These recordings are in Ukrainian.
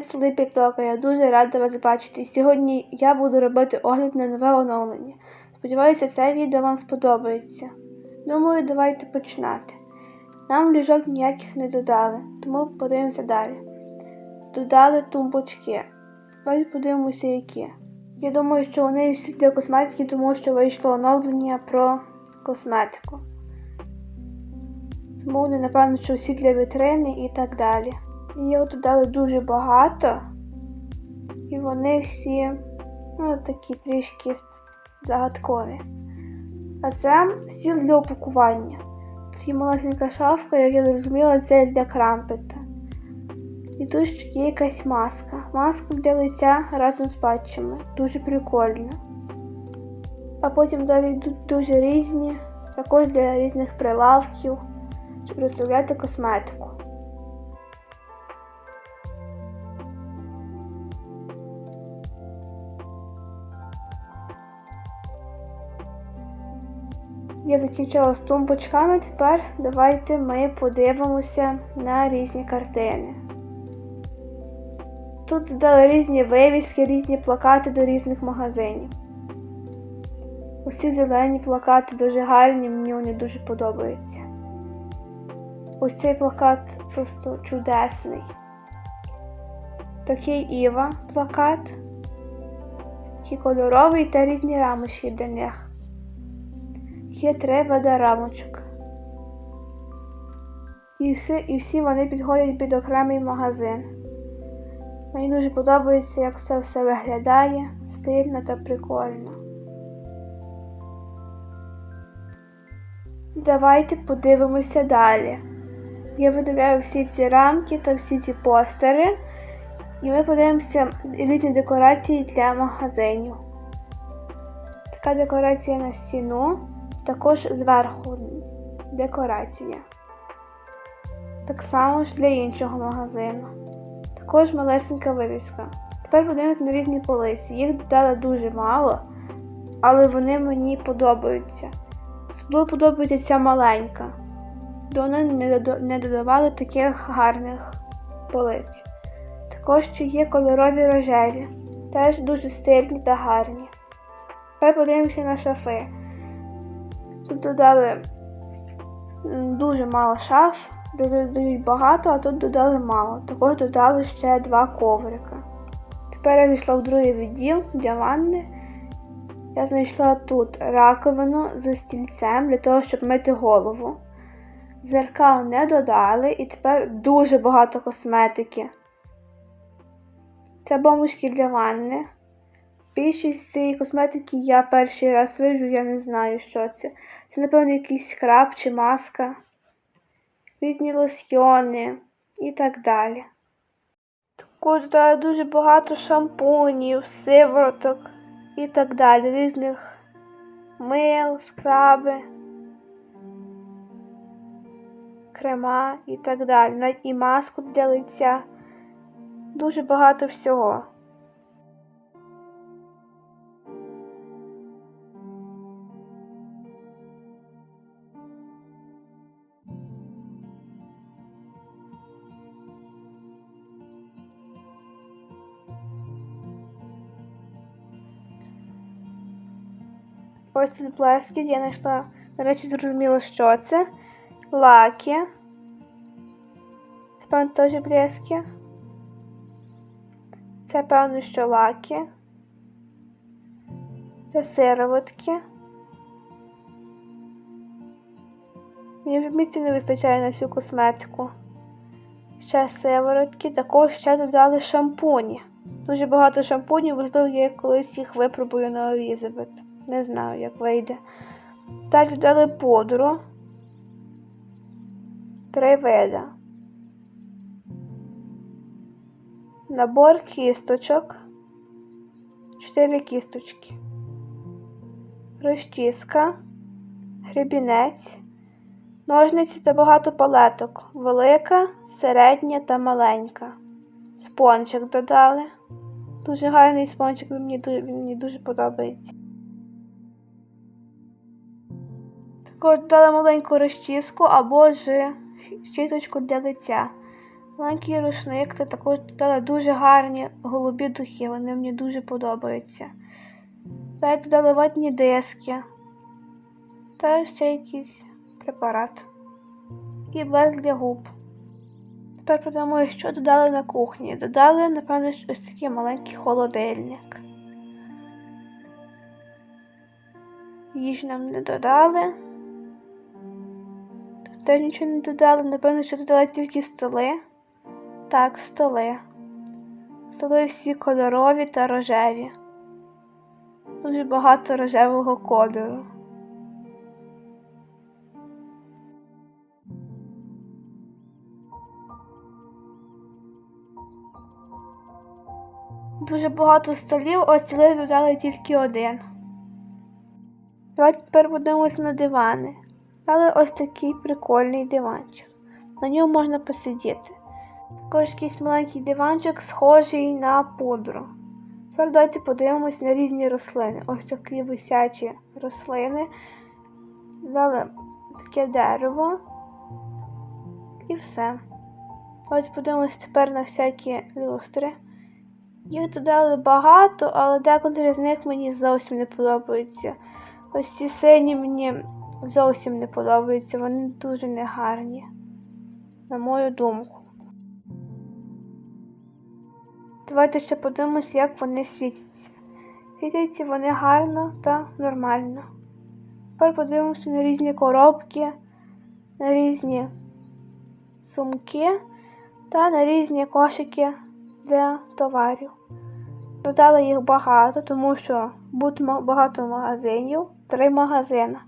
Sleepy Talk. Я дуже рада вас бачити. Сьогодні я буду робити огляд на нове оновлення. Сподіваюся, це відео вам сподобається. Думаю, давайте починати. Нам ліжок ніяких не додали, тому подивимося далі. Додали тумбочки. Давайте подивимося, які. Я думаю, що вони всі для косметики, тому що вийшло оновлення про косметику. Тому вони, напевно, що всі для вітрини і так далі. Його тут дали дуже багато. І вони всі ну, такі трішки загадкові. А це стіл для упакування. Тут є малесенька шафка, як я зрозуміла, це для крампета. І тут є якась маска. Маска для лиця разом з патчами. Дуже прикольно. А потім далі йдуть дуже різні, також для різних прилавків, щоб розставляти косметику. Я закінчила з тумбочками, тепер давайте ми подивимося на різні картини. Тут дали різні вивіски, різні плакати до різних магазинів. Усі зелені плакати дуже гарні, мені вони дуже подобаються. Ось цей плакат просто чудесний. Такий Іва плакат, такий кольоровий та різні рамочки для них. Є три види рамочок. І всі, і всі вони підходять під окремий магазин. Мені дуже подобається, як це все виглядає, стильно та прикольно. Давайте подивимося далі. Я видаляю всі ці рамки та всі ці постери, і ми подивимося різні декорації для магазинів. Така декорація на стіну, також зверху декорація. Так само ж для іншого магазину. Також малесенька вивіска. Тепер подивимось на різні полиці. Їх додали дуже мало, але вони мені подобаються. Особливо подобається ця маленька. До вони не додавали таких гарних полиць. Також ще є кольорові рожеві, теж дуже стильні та гарні. Тепер подивимося на шафи. Тут додали дуже мало шаф, додають багато, а тут додали мало. Також додали ще два коврика. Тепер я зайшла в другий відділ для ванни. Я знайшла тут раковину з стільцем для того, щоб мити голову. Зеркал не додали і тепер дуже багато косметики. Це бомбочки для ванни. Більшість цієї косметики я перший раз вижу, я не знаю, що це. Це, напевно, якийсь скраб чи маска, різні лосьйони і так далі. Також додали дуже багато шампунів, сивороток і так далі, різних мил, скраби, крема і так далі. Навіть і маску для лиця. Дуже багато всього. Ось тут блескіт, я знайшла, до речі, зрозуміло, що це. Лаки. Це, певно, теж блески. Це, певно, що лаки. Це сироватки. Мені вже місця не вистачає на всю косметику. Ще сиворотки, також ще додали шампуні. Дуже багато шампунів, можливо, я колись їх випробую на Елізабет. Не знаю, як вийде. Далі додали пудру. Три вида. Набор кісточок. Чотири кісточки. Розчіска, гребінець, ножниці та багато палеток. Велика, середня та маленька. Спончик додали. Дуже гарний спончик, він мені дуже, мені дуже подобається. Також додали маленьку розчіску або ж щіточку для лиця. Маленький рушник та також додала дуже гарні голубі духи, вони мені дуже подобаються. Далі додали ватні диски та ще якийсь препарат. І блеск для губ. Тепер подумаю, що додали на кухні. Додали, напевно, ось такий маленький холодильник. Їж нам не додали. Теж нічого не додали, напевно, що додали тільки столи. Так, столи. Столи всі кольорові та рожеві. Дуже багато рожевого кольору. Дуже багато столів, ось столи додали тільки один. Давайте тепер подивимось на дивани. Дали ось такий прикольний диванчик. На ньому можна посидіти. Також якийсь маленький диванчик, схожий на пудру. Тепер давайте подивимось на різні рослини. Ось такі висячі рослини. Дали таке дерево. І все. Давайте подивимось тепер на всякі люстри. Їх додали багато, але декотрі з них мені зовсім не подобаються. Ось ці сині мені зовсім не подобаються, вони дуже негарні, на мою думку. Давайте ще подивимось, як вони світяться. Світяться вони гарно та нормально. Тепер подивимося на різні коробки, на різні сумки та на різні кошики для товарів. Додали їх багато, тому що буде ма- багато магазинів, три магазини.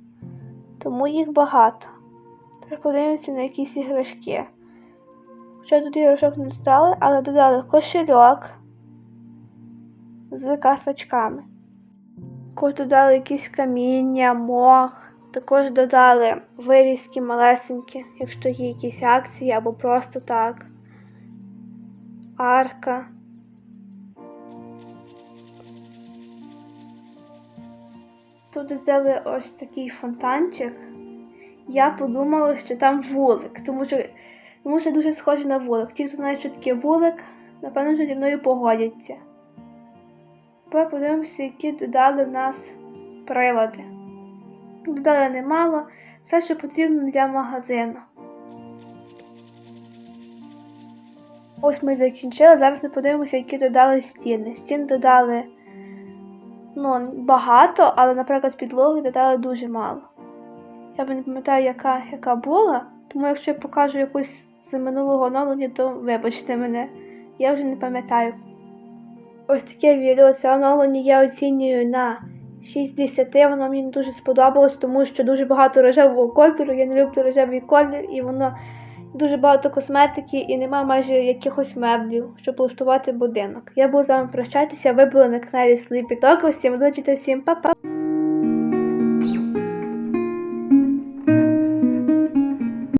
Тому їх багато. Тепер подивимося на якісь іграшки. Хоча тут іграшок не додали, але додали кошельок з карточками. Також додали якісь каміння, мох. Також додали вивіски малесенькі, якщо є якісь акції або просто так. Арка. Тут додали ось такий фонтанчик. Я подумала, що там вулик, тому що, тому що дуже схоже на вулик. Ті, хто знає, що таке вулик, напевно, що зі мною погодяться. Тепер подивимося, які додали в нас прилади. Додали немало, все, що потрібно для магазину. Ось ми закінчили. Зараз ми подивимося, які додали стіни. Стін додали ну, багато, але, наприклад, підлоги додали дуже мало. Я не пам'ятаю, яка, яка була, тому якщо я покажу якусь з минулого оновлення, то вибачте мене. Я вже не пам'ятаю. Ось таке відео, це оновлення я оцінюю на 6 з 10. Воно мені дуже сподобалось, тому що дуже багато рожевого кольору. Я не люблю рожевий колір, і воно дуже багато косметики і нема майже якихось меблів, щоб влаштувати будинок. Я буду з вами прощатися. Ви були на каналі сліпі Talk. Всім удачі та всім па-па!